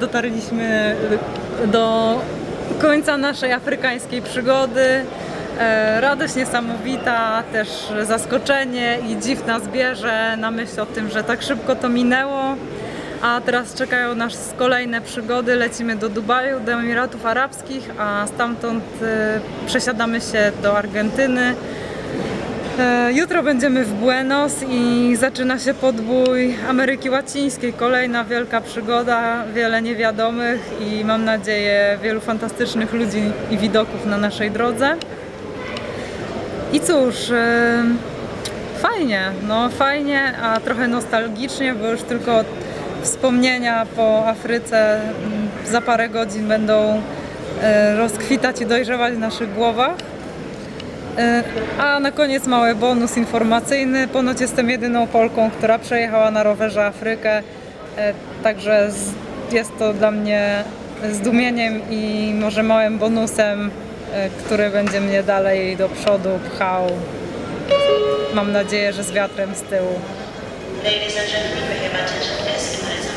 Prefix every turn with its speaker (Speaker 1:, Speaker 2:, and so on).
Speaker 1: dotarliśmy do końca naszej afrykańskiej przygody. E, Radość niesamowita, też zaskoczenie i dziw nas bierze na myśl o tym, że tak szybko to minęło. A teraz czekają nas kolejne przygody. Lecimy do Dubaju, do Emiratów Arabskich, a stamtąd e, przesiadamy się do Argentyny. E, Jutro będziemy w Buenos i zaczyna się podbój Ameryki Łacińskiej. Kolejna wielka przygoda, wiele niewiadomych i mam nadzieję wielu fantastycznych ludzi i widoków na naszej drodze. I cóż, e, fajnie, no fajnie, a trochę nostalgicznie, bo już tylko wspomnienia po Afryce mm, za parę godzin będą e, rozkwitać i dojrzewać w naszych głowach. E, A na koniec mały bonus informacyjny. Ponoć jestem jedyną Polką, która przejechała na rowerze Afrykę. E, Także jest to dla mnie zdumieniem i może małym bonusem, e, który będzie mnie dalej do przodu pchał. Mam nadzieję, że z wiatrem z tyłu.
Speaker 2: Ladies and gentlemen, we have attention.